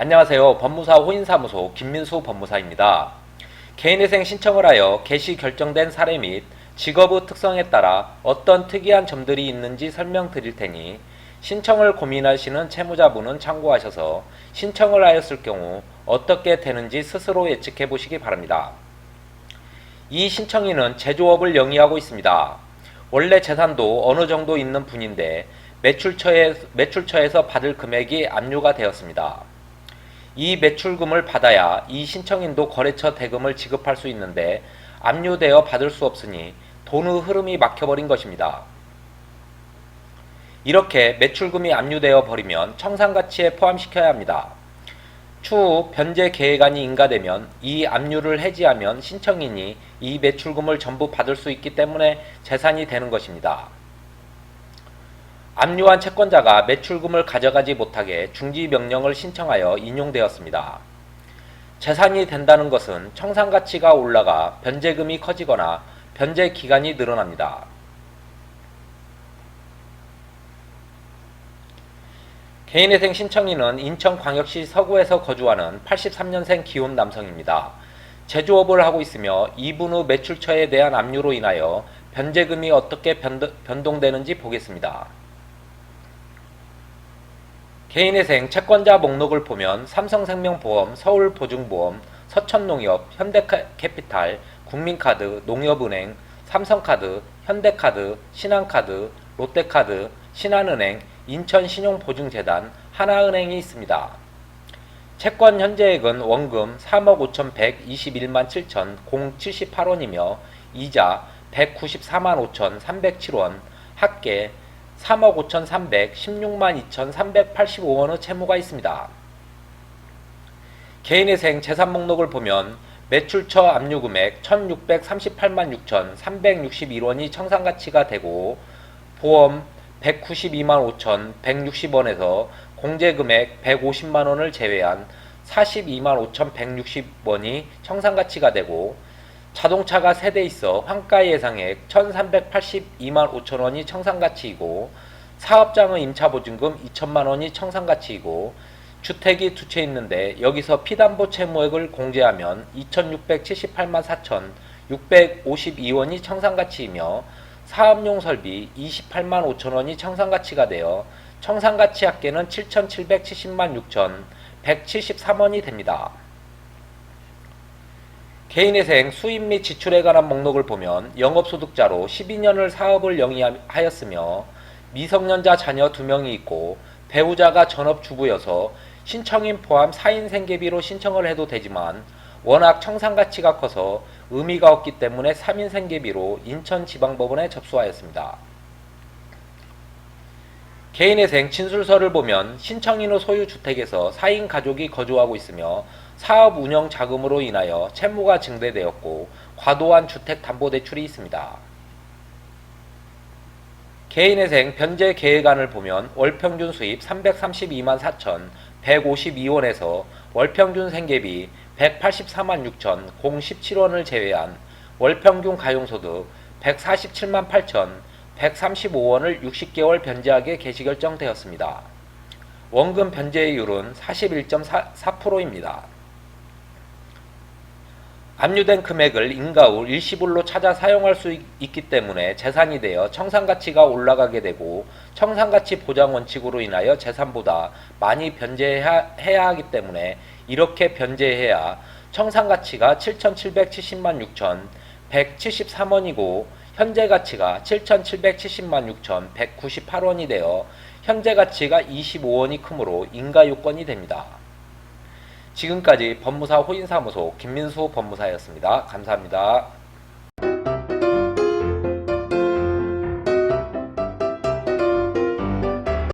안녕하세요. 법무사 호인사무소 김민수 법무사입니다. 개인회생 신청을 하여 개시 결정된 사례 및 직업의 특성에 따라 어떤 특이한 점들이 있는지 설명드릴 테니 신청을 고민하시는 채무자분은 참고하셔서 신청을 하였을 경우 어떻게 되는지 스스로 예측해 보시기 바랍니다. 이 신청인은 제조업을 영위하고 있습니다. 원래 재산도 어느 정도 있는 분인데 매출처에, 매출처에서 받을 금액이 압류가 되었습니다. 이 매출금을 받아야 이 신청인도 거래처 대금을 지급할 수 있는데 압류되어 받을 수 없으니 돈의 흐름이 막혀버린 것입니다. 이렇게 매출금이 압류되어 버리면 청산가치에 포함시켜야 합니다. 추후 변제 계획안이 인가되면 이 압류를 해지하면 신청인이 이 매출금을 전부 받을 수 있기 때문에 재산이 되는 것입니다. 압류한 채권자가 매출금을 가져가지 못하게 중지 명령을 신청하여 인용되었습니다. 재산이 된다는 것은 청산 가치가 올라가 변제금이 커지거나 변제 기간이 늘어납니다. 개인회생 신청인은 인천광역시 서구에서 거주하는 83년생 기혼 남성입니다. 제조업을 하고 있으며 이분 후 매출처에 대한 압류로 인하여 변제금이 어떻게 변동되는지 보겠습니다. 개인회생 채권자 목록을 보면 삼성생명보험, 서울보증보험, 서천농협, 현대캐피탈, 국민카드, 농협은행, 삼성카드, 현대카드, 신한카드, 롯데카드, 신한은행, 인천신용보증재단, 하나은행이 있습니다. 채권 현재액은 원금 3억 5,121만 7천 078원이며 이자 194만 5,307원, 합계 3억 5,316만 2,385원의 채무가 있습니다. 개인회생 재산 목록을 보면 매출처 압류 금액 1,638만 6,361원이 청산가치가 되고 보험 192만 5,160원에서 공제금액 150만 원을 제외한 42만 5,160원이 청산가치가 되고 자동차가 세 대 있어 환가 예상액 1,382만 5천 원이 청산가치이고 사업장의 임차보증금 2천만 원이 청산가치이고 주택이 두 채 있는데 여기서 피담보 채무액을 공제하면 2,678만 4천 652원이 청산가치이며 사업용 설비 28만 5천 원이 청산가치가 되어 청산가치 합계는 7,770만 6천 173원이 됩니다. 개인회생 수입 및 지출에 관한 목록을 보면 영업소득자로 12년을 사업을 영위하였으며 미성년자 자녀 2명이 있고 배우자가 전업주부여서 신청인 포함 4인 생계비로 신청을 해도 되지만 워낙 청산가치가 커서 의미가 없기 때문에 3인 생계비로 인천지방법원에 접수하였습니다. 개인회생 진술서를 보면 신청인의 소유 주택에서 4인 가족이 거주하고 있으며 사업 운영 자금으로 인하여 채무가 증대되었고 과도한 주택 담보 대출이 있습니다. 개인회생 변제 계획안을 보면 월평균 수입 332만 4천 152원에서 월평균 생계비 184만 6천 017원을 제외한 월평균 가용소득 147만 8천 135원을 60개월 변제하게 개시 결정되었습니다. 원금 변제율은 41.4%입니다. 압류된 금액을 인가 후 일시불로 찾아 사용할 수 있- 있기 때문에 재산이 되어 청산가치가 올라가게 되고 청산가치 보장 원칙으로 인하여 재산보다 많이 변제해야 해야 하기 때문에 이렇게 변제해야 청산가치가 7,770만 6천 173원이고 현재 가치가 7,770만 6천 198원이 되어 현재 가치가 25원이 크므로 인가 요건이 됩니다. 지금까지 법무사 호인사무소 김민수 법무사였습니다. 감사합니다.